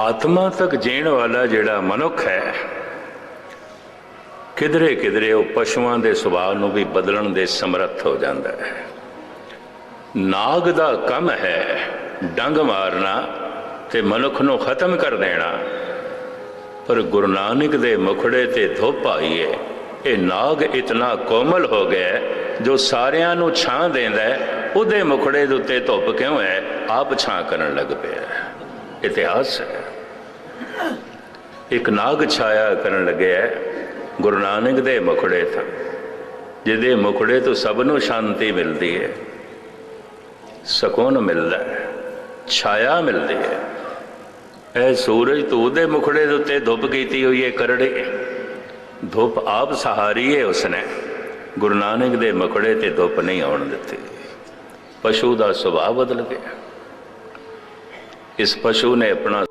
ਆਤਮਾ ਤੱਕ ਜੀਣ ਵਾਲਾ ਜਿਹੜਾ ਮਨੁੱਖ ਹੈ, ਕਿਧਰੇ ਕਿਧਰੇ ਉਹ ਪਸ਼ੂਆਂ ਦੇ ਸੁਭਾਅ ਨੂੰ ਵੀ ਬਦਲਣ ਦੇ ਸਮਰੱਥ ਹੋ ਜਾਂਦਾ ਹੈ। ਨਾਗ ਦਾ ਕੰਮ ਹੈ ਡੰਗ ਮਾਰਨਾ ਤੇ ਮਨੁੱਖ ਨੂੰ ਖਤਮ ਕਰ ਦੇਣਾ। ਪਰ ਗੁਰੂ ਨਾਨਕ ਦੇ ਮੁਖੜੇ ਤੇ ਧੁੱਪ ਆਈ ਹੈ ਇਹ ਨਾਗ ਇਤਨਾ ਕੋਮਲ ਹੋ ਗਿਆ ਜੋ ਸਾਰਿਆਂ ਨੂੰ ਛਾਂ ਦਿੰਦਾ ਉਹਦੇ ਮੁਖੜੇ ਦੇ ਉੱਤੇ ਧੁੱਪ ਕਿਉਂ ਹੈ? ਆਪ ਛਾਂ ਕਰਨ ਲੱਗ ਪਿਆ ਇਤਿਹਾਸ ਹੈ। ਇੱਕ ਨਾਗ ਛਾਇਆ ਕਰਨ ਲੱਗਿਆ ਗੁਰੂ ਨਾਨਕ ਦੇ ਮੁਖੜੇ ਤੋਂ, ਜਿਹਦੇ ਮੁਖੜੇ ਤੋਂ ਸਭ ਨੂੰ ਸ਼ਾਂਤੀ ਮਿਲਦੀ ਹੈ। ਸਕੂਨ ਮਿਲਦਾ ਹੈ, ਛਾਇਆ ਮਿਲਦੀ ਹੈ। ਇਹ ਸੂਰਜ ਤੋਂ ਉਹਦੇ ਮੁਖੜੇ ਦੇ ਉੱਤੇ ਧੁੱਪ ਕੀਤੀ ਹੋਈ ਹੈ, ਕਰੜੇ। ਧੁੱਪ ਆਪ ਸਹਾਰੀ ਹੈ ਉਸਨੇ। ਗੁਰੂ ਨਾਨਕ ਦੇ ਮੁਖੜੇ ਤੇ ਧੁੱਪ ਨਹੀਂ ਆਉਣ ਦਿੱਤੀ। ਪਸ਼ੂ ਦਾ ਸੁਭਾਅ ਬਦਲ ਗਿਆ। ਇਸ ਪਸ਼ੂ ਨੇ ਆਪਣਾ